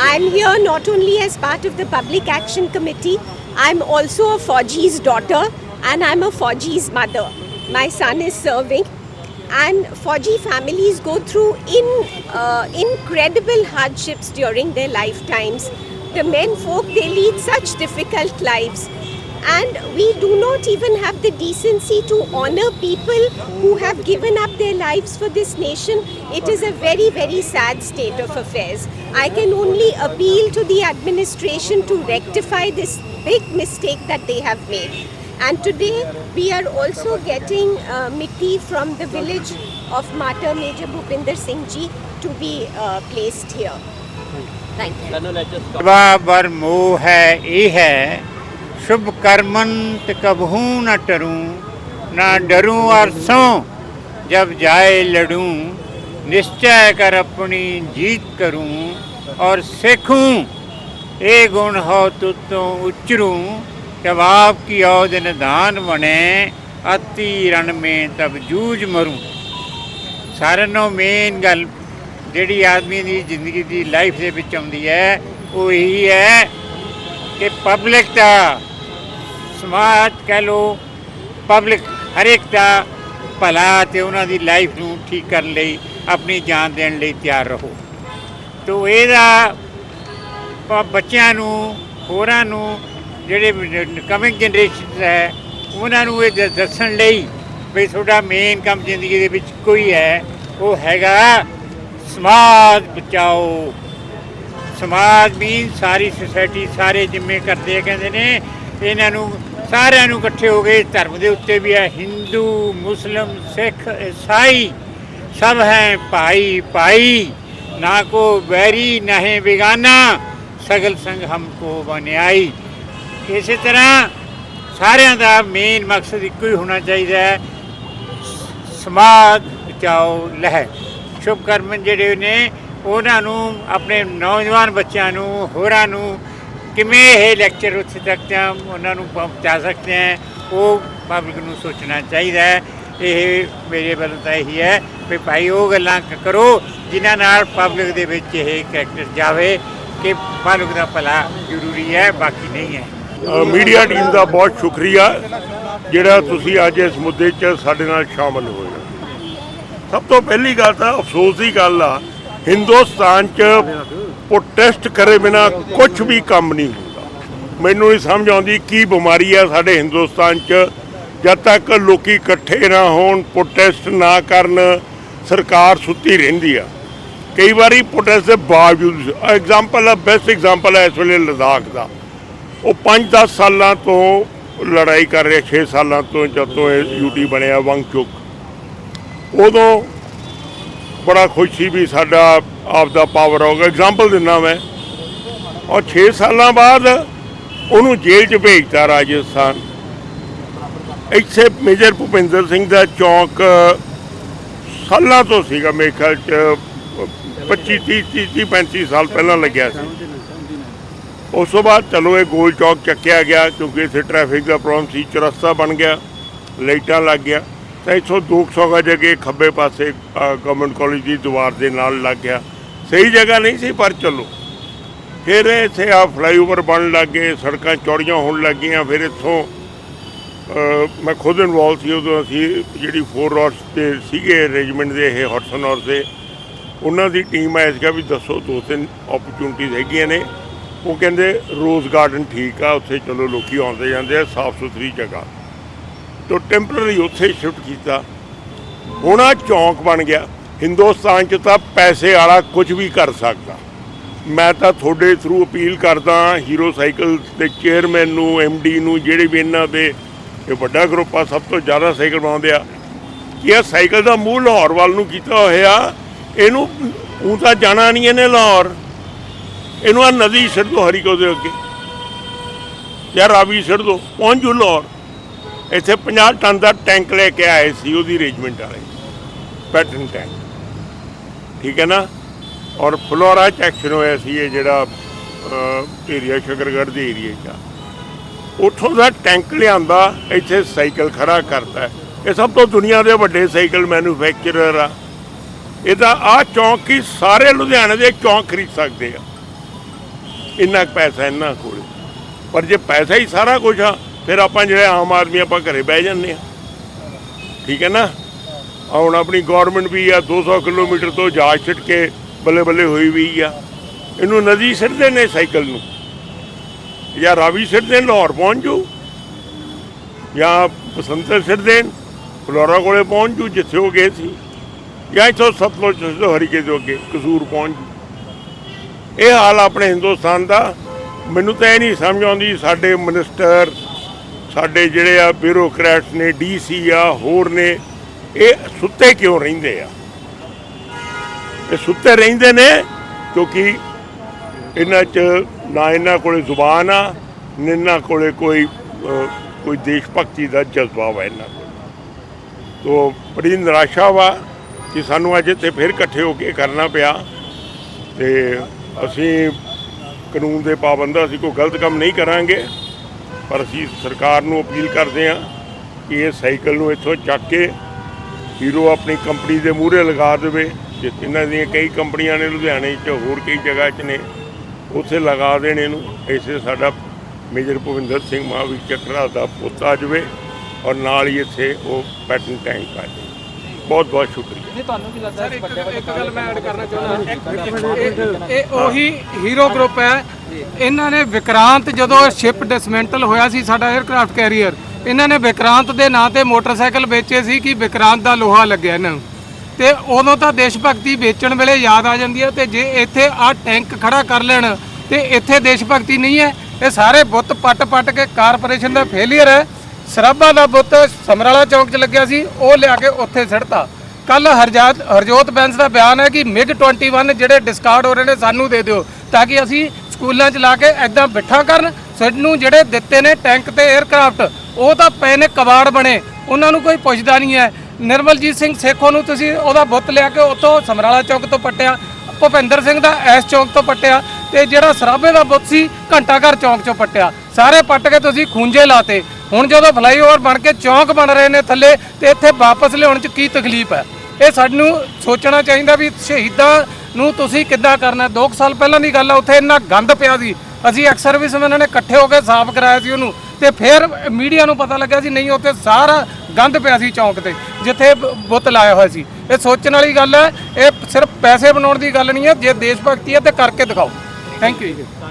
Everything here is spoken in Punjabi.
I'm here not only as part of the Public Action Committee, I'm also a Fauji's daughter and I'm a Fauji's mother. My son is serving and Fauji families go through in, uh, incredible hardships during their lifetimes. The men folk, they lead such difficult lives and we do not even have the decency to honor people who have given up their lives for this nation. It is a very, very sad state of affairs. I can only appeal to the administration to rectify this big mistake that they have made. And today we are also getting uh, Mithi from the village of Mata Major Bhupinder Singh Ji to be uh, placed here. Thank you. वह वर ਸ਼ੁਭ ਕਰਮਨ ਤੇ ਕਬਹੂ ਨਾ ਟਰੂੰ, ਨਾ ਡਰੂੰ ਅਰਸੋਂ ਜਬ ਜਾਏ ਲੜੂੰ, ਨਿਸ਼ਚੈ ਕਰ ਆਪਣੀ ਜੀਤ ਕਰੂੰ ਔਰ ਸਿੱਖੂੰ ਇਹ ਗੁਣ ਹੋ ਤੁਤੋਂ ਉਚਰੂੰ, ਜਬ ਆਪ ਕੀ ਔਦ ਨਿਦਾਨ ਬਣੇ, ਅਤੀ ਰਣ ਮੇ ਤਬ ਜੂਝ ਮਰੂੰ। ਸਾਰਿਆਂ ਨੂੰ ਮੇਨ ਗੱਲ ਜਿਹੜੀ ਆਦਮੀ ਦੀ ਜ਼ਿੰਦਗੀ ਦੀ ਲਾਈਫ ਦੇ ਵਿੱਚ ਆਉਂਦੀ ਹੈ, ਉਹ ਇਹੀ ਹੈ ਕਿ ਪਬਲਿਕ ਦਾ ਸਮਾਜ ਕਹਿ ਲੋ ਪਬਲਿਕ ਹਰੇਕ ਦਾ ਭਲਾ ਤੇ ਉਹਨਾਂ ਦੀ ਲਾਈਫ ਨੂੰ ਠੀਕ ਕਰਨ ਲਈ, ਆਪਣੀ ਜਾਨ ਦੇਣ ਲਈ ਤਿਆਰ ਰਹੋ। ਤੋ ਇਹਦਾ ਬੱਚਿਆਂ ਨੂੰ, ਹੋਰਾਂ ਨੂੰ, ਜਿਹੜੇ ਕਮਿੰਗ ਜਨਰੇਸ਼ਨ ਹੈ, ਉਹਨਾਂ ਨੂੰ ਇਹ ਦੱਸਣ ਲਈ ਵੀ ਤੁਹਾਡਾ ਮੇਨ ਕੰਮ ਜ਼ਿੰਦਗੀ ਦੇ ਵਿੱਚ ਕੋਈ ਹੈ, ਉਹ ਹੈਗਾ ਸਮਾਜ ਬਚਾਓ। ਸਮਾਜ ਵੀ ਸਾਰੀ ਸੁਸਾਇਟੀ ਸਾਰੇ ਜਿੰਮੇ ਕਰਦੇ ਆ, ਕਹਿੰਦੇ ਨੇ ਇਹਨਾਂ ਨੂੰ ਸਾਰਿਆਂ ਨੂੰ ਇਕੱਠੇ ਹੋ ਗਏ ਧਰਮ ਦੇ ਉੱਤੇ ਵੀ ਹੈ। ਹਿੰਦੂ, ਮੁਸਲਮ, ਸਿੱਖ ਈਸਾਈ ਸਭ ਹੈ ਭਾਈ ਭਾਈ। ਨਾ ਕੋ ਵੈਰੀ, ਨਾ ਹੈ ਬਿਗਾਨਾ। ਸਗਲ ਸੰਗ ਹਮਕੋ ਬਨਿਆਈ ਇਸੇ ਤਰ੍ਹਾਂ ਸਾਰਿਆਂ ਦਾ ਮੇਨ ਮਕਸਦ ਇੱਕੋ ਹੀ ਹੋਣਾ ਚਾਹੀਦਾ ਹੈ। ਸਮਾਜ ਬਚਾਓ ਲਹਿਰ। ਸ਼ੁਭ ਕਰਮ ਜਿਹੜੇ ਨੇ, ਉਹਨਾਂ ਨੂੰ, ਆਪਣੇ ਨੌਜਵਾਨ ਬੱਚਿਆਂ ਨੂੰ, ਹੋਰਾਂ ਨੂੰ ਕਿਵੇਂ ਇਹ ਲੈਕਚਰ ਉੱਥੇ ਤੱਕ ਜਾਂ ਉਹਨਾਂ ਨੂੰ ਪਹੁੰਚਾ ਸਕਦੇ ਹੈ ਉਹ ਪਬਲਿਕ ਨੂੰ ਸੋਚਣਾ ਚਾਹੀਦਾ ਹੈ ਇਹ ਮੇਰੇ ਵੱਲੋਂ ਤਾਂ ਇਹੀ ਹੈ ਵੀ ਭਾਈ, ਉਹ ਗੱਲਾਂ ਕਰੋ, ਜਿਨ੍ਹਾਂ ਨਾਲ ਪਬਲਿਕ ਦੇ ਵਿੱਚ ਇਹ ਕਰੈਕਟਰ ਜਾਵੇ ਕਿ ਪਬਲਿਕ ਦਾ ਭਲਾ ਜ਼ਰੂਰੀ ਹੈ, ਬਾਕੀ ਨਹੀਂ ਹੈ ਮੀਡੀਆ ਟੀਮ ਦਾ ਬਹੁਤ ਸ਼ੁਕਰੀਆ, ਜਿਹੜਾ ਤੁਸੀਂ ਅੱਜ ਇਸ ਮੁੱਦੇ 'ਚ ਸਾਡੇ ਨਾਲ ਸ਼ਾਮਲ ਹੋਏ ਹੋ। ਸਭ ਤੋਂ ਪਹਿਲੀ ਗੱਲ ਤਾਂ ਅਫਸੋਸ ਦੀ ਗੱਲ ਆ, ਹਿੰਦੁਸਤਾਨ 'ਚ ਪ੍ਰੋਟੈਸਟ ਕਰੇ ਬਿਨਾ ਕੁਝ ਵੀ ਕੰਮ ਨਹੀਂ ਹੁੰਦਾ। ਮੈਨੂੰ ਨਹੀਂ ਸਮਝ ਆਉਂਦੀ ਕੀ ਬਿਮਾਰੀ ਆ ਸਾਡੇ ਹਿੰਦੁਸਤਾਨ 'ਚ। ਜਦ ਤੱਕ ਲੋਕੀ ਇਕੱਠੇ ਨਾ ਹੋਣ ਪ੍ਰੋਟੈਸਟ ਨਾ ਕਰਨ, ਸਰਕਾਰ ਸੁੱਤੀ ਰਹਿੰਦੀ ਆ। ਕਈ ਵਾਰੀ ਪ੍ਰੋਟੈਸਟ ਦੇ ਬਾਵਜੂਦ ਐਗਜ਼ਾਮਪਲ ਆ ਬੈਸਟ ਐਗਜ਼ਾਮਪਲ ਹੈ ਇਸ ਵੇਲੇ ਲਦਾਖ ਦਾ। ਉਹ 5-10 ਸਾਲਾਂ ਤੋਂ ਲੜਾਈ ਕਰ ਰਿਹਾ 6 ਸਾਲਾਂ ਤੋਂ ਜਦ ਤੋਂ ਇਹ ਯੂਟੀ ਬਣਿਆ ਵੰਗਚੁਕ ਉਦੋਂ ਬੜਾ ਖੁਸ਼ ਸੀ ਵੀ ਸਾਡਾ ਆਪ ਦਾ ਪਾਵਰ ਆਊਗਾ। ਐਗਜ਼ਾਮਪਲ ਦਿੰਦਾ ਮੈਂ। ਔਰ 6 ਸਾਲਾਂ ਬਾਅਦ ਉਹਨੂੰ ਜੇਲ੍ਹ 'ਚ ਭੇਜਤਾ ਰਾਜਸਥਾਨ। ਇੱਥੇ ਮੇਜਰ ਭੁਪਿੰਦਰ ਸਿੰਘ ਦਾ ਚੌਂਕ ਸਾਲਾਂ ਤੋਂ ਸੀਗਾ ਮੇਰੇ ਖਿਆਲ 'ਚ 25 30 30 35 ਸਾਲ ਪਹਿਲਾਂ ਲੱਗਿਆ ਸੀ। ਉਸ ਤੋਂ ਬਾਅਦ ਚਲੋ ਇਹ ਗੋਲ ਚੌਕ ਚੱਕਿਆ ਗਿਆ ਕਿਉਂਕਿ ਇੱਥੇ ਟ੍ਰੈਫਿਕ ਦਾ ਪ੍ਰੋਬਲਮ ਸੀ, ਚੁਰਸਤਾ ਬਣ ਗਿਆ, ਲਾਈਟਾਂ ਲੱਗ ਗਿਆ। ਤਾਂ ਇੱਥੋਂ 200 ਗਜ ਅੱਗੇ ਖੱਬੇ ਪਾਸੇ ਗਵਰਨਮੈਂਟ ਕਾਲਜ ਦੀ ਦੀਵਾਰ ਦੇ ਨਾਲ ਲੱਗ ਗਿਆ। ਸਹੀ ਜਗ੍ਹਾ ਨਹੀਂ ਸੀ, ਪਰ ਚਲੋ। ਫਿਰ ਇੱਥੇ ਆ ਫਲਾਈਓਵਰ ਬਣਨ ਲੱਗ ਗਏ, ਸੜਕਾਂ ਚੌੜੀਆਂ ਹੋਣ ਲੱਗੀਆਂ ਫਿਰ ਇੱਥੋਂ ਮੈਂ ਖੁਦ ਇਨਵੋਲਵ ਸੀ, ਉਦੋਂ ਅਸੀਂ ਜਿਹੜੀ ਫੋਰ ਰੋਡਸ ਤੇ ਸੀਗੇ ਅਰੇਂਜਮੈਂਟ ਦੇ, ਇਹ ਹੌਟਸਨ ਔਰ ਦੇ। ਉਹਨਾਂ ਦੀ ਟੀਮ ਆਇਆ ਸੀਗਾ ਵੀ ਦੱਸੋ, ਦੋ ਤਿੰਨ ਓਪਰਚੁਨਿਟੀਜ਼ ਹੈਗੀਆਂ ਨੇ। ਉਹ ਕਹਿੰਦੇ ਰੋਜ਼ ਗਾਰਡਨ ਠੀਕ ਆ, ਉੱਥੇ ਚਲੋ ਲੋਕੀ ਆਉਂਦੇ ਜਾਂਦੇ ਆ, ਸਾਫ਼ ਸੁਥਰੀ ਜਗ੍ਹਾ। ਤੋਂ ਟੈਂਪਰਰੀ ਉੱਥੇ ਸ਼ਿਫਟ ਕੀਤਾ। ਹੁਣ ਆਹ ਚੌਂਕ ਬਣ ਗਿਆ। ਹਿੰਦੁਸਤਾਨ 'ਚ ਤਾਂ ਪੈਸੇ ਵਾਲਾ ਕੁਝ ਵੀ ਕਰ ਸਕਦਾ। ਮੈਂ ਤਾਂ ਤੁਹਾਡੇ ਥਰੂ ਅਪੀਲ ਕਰਦਾ ਹੀਰੋ ਸਾਈਕਲ ਦੇ ਚੇਅਰਮੈਨ ਨੂੰ ਡੀ ਨੂੰ, ਜਿਹੜੇ ਵੀ ਇਹਨਾਂ ਦੇ ਇਹ ਵੱਡਾ ਗਰੁੱਪ ਆ, ਸਭ ਤੋਂ ਜ਼ਿਆਦਾ ਸਾਈਕਲ ਬਣਾਉਂਦੇ ਆ। ਕਿ ਇਹ ਸਾਈਕਲ ਦਾ ਮੂੰਹ ਲਾਹੌਰ ਵੱਲ ਨੂੰ ਕੀਤਾ ਹੋਇਆ, ਇਹਨੂੰ ਉਹ ਤਾਂ ਜਾਣਾ ਨਹੀਂ ਇਹਨੇ ਲਾਹੌਰ। ਇਹਨੂੰ ਆ ਨਦੀ ਛੱਡ ਦੋ ਹਰੀਕੋ ਦੇ ਅੱਗੇ। ਯਾਰ ਰਾਵੀ ਛੱਡ ਦੋ, ਪਹੁੰਚ ਜੂ ਲਾਹੌਰ। ਇੱਥੇ 50 ਟਨ ਦਾ ਟੈਂਕ ਲੈ ਕੇ ਆਏ ਸੀ, ਉਹਦੀ ਅਰੇਂਜਮੈਂਟ ਵਾਲੇ। ਪੈਟਰਨ ਟੈਂਕ ਠੀਕ ਹੈ ਨਾ? ਔਰ ਫਲੋਰਾ ਚ ਐਕਸ਼ਨ ਹੋਇਆ ਸੀ ਇਹ ਜਿਹੜਾ ਏਰੀਆ ਸ਼ਕਰਗੜ੍ਹ ਦੇ ਏਰੀਆ 'ਚ ਆ। ਉੱਥੋਂ ਦਾ ਟੈਂਕ ਲਿਆਂਦਾ, ਇੱਥੇ ਸਾਈਕਲ ਖੜਾ ਕਰਤਾ। ਇਹ ਸਭ ਤੋਂ ਦੁਨੀਆ ਦੇ ਵੱਡੇ ਸਾਈਕਲ ਮੈਨੂਫੈਕਚਰਰ ਆ। ਇਹਦਾ ਆ ਚੌਂਕ ਹੀ ਸਾਰੇ ਲੁਧਿਆਣੇ ਦੇ ਚੌਂਕ ਖਰੀਦ ਸਕਦੇ ਆ। ਇੰਨਾ ਕੁ ਪੈਸਾ ਇੰਨਾ ਕੋਲ। ਪਰ ਜੇ ਪੈਸਾ ਹੀ ਸਾਰਾ ਕੁਝ ਆ, ਫਿਰ ਆਪਾਂ ਜਿਹੜੇ ਆਮ ਆਦਮੀ ਆਪਾਂ ਘਰੇ ਬਹਿ ਜਾਂਦੇ ਆ। ਠੀਕ ਹੈ ਨਾ? ਹੁਣ ਆਪਣੀ ਗਵਰਨਮੈਂਟ ਵੀ ਆ 200 ਕਿਲੋਮੀਟਰ ਤੋਂ ਜਹਾਜ਼ ਛੱਡ ਕੇ ਬੱਲੇ ਬੱਲੇ ਹੋਈ ਵੀ ਆ। ਇਹਨੂੰ ਨਦੀ ਸਿੱਟਦੇ ਨੇ ਸਾਈਕਲ ਨੂੰ। ਜਾਂ ਰਾਵੀ ਸਿੱਟਦੇ ਨੇ, ਲਾਹੌਰ ਪਹੁੰਚ ਜੂ ਜਾਂ ਬਸੰਤਰ ਸਿੱਟਦੇ ਨੇ ਫਲੋਰਾ ਕੋਲੇ ਪਹੁੰਚ ਜੂ ਜਿੱਥੇ ਉਹ ਗਏ ਸੀ। ਜਾਂ ਇੱਥੋਂ ਸਤਲੁਜ ਤੋਂ ਹਰੀਕੇ ਤੋਂ ਅੱਗੇ, ਕਸੂਰ ਪਹੁੰਚ ਜੂ ਇਹ ਹਾਲ ਆਪਣੇ ਹਿੰਦੁਸਤਾਨ ਦਾ। ਮੈਨੂੰ ਤਾਂ ਇਹ ਨਹੀਂ ਸਮਝ ਆਉਂਦੀ ਸਾਡੇ ਮਿਨਿਸਟਰ ਸਾਡੇ ਜਿਹੜੇ ਆ ਬਿਊਰੋਕਰੈਟਸ ਨੇ ਡੀਸੀ ਆ, ਹੋਰ ਨੇ ਇਹ ਸੁੱਤੇ ਕਿਉਂ ਰਹਿੰਦੇ ਆ? ਇਹ ਸੁੱਤੇ ਰਹਿੰਦੇ ਨੇ ਕਿਉਂਕਿ ਇਹਨਾਂ 'ਚ ਨਾ ਇਹਨਾਂ ਕੋਲੇ ਜ਼ੁਬਾਨ ਆ ਇਹਨਾਂ ਕੋਲੇ ਕੋਈ ਕੋਈ ਦੇਸ਼ ਭਗਤੀ ਦਾ ਜਜ਼ਬਾ ਵਾ ਇਹਨਾਂ ਕੋਲ। ਤੋ ਬੜੀ ਨਿਰਾਸ਼ਾ ਵਾ ਕਿ ਸਾਨੂੰ ਅੱਜ ਇੱਥੇ ਫਿਰ ਇਕੱਠੇ ਹੋ ਕੇ ਕਰਨਾ ਪਿਆ ਤੇ ਅਸੀਂ ਕਾਨੂੰਨ ਦੇ ਪਾਬੰਦ ਅਸੀਂ ਕੋਈ ਗਲਤ ਕੰਮ ਨਹੀਂ ਕਰਾਂਗੇ, ਪਰ ਅਸੀਂ ਸਰਕਾਰ ਨੂੰ ਅਪੀਲ ਕਰਦੇ ਹਾਂ ਕਿ ਇਹ ਸਾਈਕਲ ਨੂੰ ਇੱਥੋਂ ਚੱਕ ਕੇ ਹੀਰੋ ਆਪਣੀ ਕੰਪਨੀ ਦੇ ਮੂਹਰੇ ਲਗਾ ਦੇਵੇ ਜੇ ਇਹਨਾਂ ਦੀਆਂ ਕਈ ਕੰਪਨੀਆਂ ਨੇ ਲੁਧਿਆਣੇ 'ਚ ਹੋਰ ਕਈ ਜਗ੍ਹਾ 'ਚ ਨੇ ਉੱਥੇ ਲਗਾ ਦੇਣ ਇਹਨੂੰ। ਇਸੇ ਸਾਡਾ ਮੇਜਰ ਭੁਪਿੰਦਰ ਸਿੰਘ ਮਹਾਵੀਰ ਚੱਕਰਾ ਦਾ ਪੁੱਤ ਆ ਜਾਵੇ ਔਰ ਨਾਲ ਹੀ ਇੱਥੇ ਉਹ ਪੈਟਨ ਟੈਂਕ ਆ ਜਾਵੇ। ਬਹੁਤ ਬਹੁਤ ਸ਼ੁਕਰੀਆ। ਨਹੀਂ ਤੁਹਾਨੂੰ ਕੀ ਲੱਗਦਾ ਇਸ ਵੱਡੇ ਵੱਡੇ ਇੱਕ ਗੱਲ ਮੈਂ ਐਡ ਕਰਨਾ ਚਾਹੁੰਦਾ। ਇਹ ਉਹੀ ਹੀਰੋ ਗਰੁੱਪ ਹੈ। ਇਹਨਾਂ ਨੇ ਵਿਕਰਾਂਤ ਜਦੋਂ ਸ਼ਿਪ ਡਿਸਮੈਂਟਲ ਹੋਇਆ ਸੀ ਸਾਡਾ 에ਅਰਕ੍ਰਾਫਟ ਕੈਰੀਅਰ ਇਹਨਾਂ ਨੇ ਵਿਕਰਾਂਤ ਦੇ ਨਾਂ ਤੇ ਮੋਟਰਸਾਈਕਲ ਵੇਚੇ ਸੀ ਕਿ ਵਿਕਰਾਂਤ ਦਾ ਲੋਹਾ ਲੱਗਿਆ ਇਹਨਾਂ ਨੂੰ। ਤੇ ਉਦੋਂ ਤਾਂ ਦੇਸ਼ ਭਗਤੀ ਵੇਚਣ ਵੇਲੇ ਯਾਦ ਆ ਜਾਂਦੀ ਹੈ ਤੇ ਜੇ ਇੱਥੇ ਆ ਟੈਂਕ ਖੜਾ ਕਰ ਲੈਣ, ਤੇ ਇੱਥੇ ਦੇਸ਼ ਭਗਤੀ ਨਹੀਂ ਹੈ, ਇਹ ਸਾਰੇ ਬੁੱਤ ਪੱਟ ਪੱਟ ਕੇ ਕਾਰਪੋਰੇਸ਼ਨ ਦਾ ਫੇਲਿਅਰ ਹੈ। ਸਰਾਭਾ ਦਾ ਬੁੱਤ ਸਮਰਾਲਾ ਚੌਂਕ 'ਚ ਲੱਗਿਆ ਸੀ, ਉਹ ਲਿਆ ਕੇ ਉੱਥੇ ਸਿੜਤਾ ਕੱਲ ਹਰਜਾਤ ਹਰਜੋਤ ਬੈਂਸ ਦਾ ਬਿਆਨ ਹੈ ਕਿ ਮਿਗ 21 ਜਿਹੜੇ ਡਿਸਕਾਰਡ ਹੋ ਰਹੇ ਨੇ, ਸਾਨੂੰ ਦੇ ਦਿਓ, ਤਾਂ ਕਿ ਅਸੀਂ ਸਕੂਲਾਂ 'ਚ ਲਾ ਕੇ ਐਦਾਂ ਬਿਠਾ ਕਰਨ, ਸਾਨੂੰ ਜਿਹੜੇ ਦਿੱਤੇ ਨੇ ਟੈਂਕ ਤੇ 에ਅਰਕ੍ਰਾਫਟ ਉਹ ਤਾਂ ਪਏ ਨੇ, ਕਬਾੜ ਬਣੇ। ਉਹਨਾਂ ਨੂੰ ਕੋਈ ਪੁੱਛਦਾ ਨਹੀਂ ਹੈ। ਨਿਰਮਲਜੀਤ ਸਿੰਘ ਸੇਖੋ ਨੂੰ ਤੁਸੀਂ ਉਹਦਾ ਬੁੱਤ ਲਿਆ ਕੇ ਉੱਥੋਂ ਸਮਰਾਲਾ ਚੌਕ ਤੋਂ ਪੱਟਿਆ। ਭੁਪਿੰਦਰ ਸਿੰਘ ਦਾ ਐਸ ਚੌਕ ਤੋਂ ਪੱਟਿਆ ਤੇ ਜਿਹੜਾ ਸਰਾਭੇ ਦਾ ਬੁੱਤ ਸੀ ਘੰਟਾ ਘਰ ਚੌਕ ਚੋਂ ਪੱਟਿਆ। ਸਾਰੇ ਪੱਟ ਕੇ ਤੁਸੀਂ ਖੂੰਜੇ ਲਾਤੇ। ਹੁਣ ਜਦੋਂ ਫਲਾਈਓਵਰ ਬਣ ਕੇ ਚੌਕ ਬਣ ਰਹੇ ਨੇ ਥੱਲੇ, ਤੇ ਇੱਥੇ ਵਾਪਸ ਲਿਆਉਣ 'ਚ ਕੀ ਤਕਲੀਫ ਹੈ? ਇਹ ਸਾਨੂੰ ਸੋਚਣਾ ਚਾਹੀਦਾ ਵੀ ਸ਼ਹੀਦਾਂ ਨੂੰ ਤੁਸੀਂ ਕਿੱਦਾਂ ਕਰਨਾ 2 ਸਾਲ ਪਹਿਲਾਂ ਦੀ ਗੱਲ ਆ, ਉੱਥੇ ਇੰਨਾ ਗੰਦ ਪਿਆ ਸੀ। ਅਸੀਂ ਐਕਸ ਸਰਵਿਸਮੈਨਾਂ ਨੇ ਇਕੱਠੇ ਹੋ ਕੇ ਸਾਫ਼ ਕਰਾਇਆ ਸੀ ਉਹਨੂੰ। ਤੇ ਫਿਰ ਮੀਡੀਆ ਨੂੰ ਪਤਾ ਲੱਗਿਆ ਸੀ ਨਹੀਂ, ਉੱਥੇ ਸਾਰਾ ਗੰਦ ਪਿਆ ਸੀ ਚੌਂਕ ਤੇ, ਜਿੱਥੇ ਬੁੱਤ ਲਾਇਆ ਹੋਇਆ ਸੀ। ਇਹ ਸੋਚਣ ਵਾਲੀ ਗੱਲ ਹੈ, ਇਹ ਸਿਰਫ ਪੈਸੇ ਬਣਾਉਣ ਦੀ ਗੱਲ ਨਹੀਂ ਹੈ, ਜੇ ਦੇਸ਼ ਭਗਤੀ ਹੈ ਤੇ ਕਰਕੇ ਦਿਖਾਓ। ਥੈਂਕ ਯੂ ਜੀ।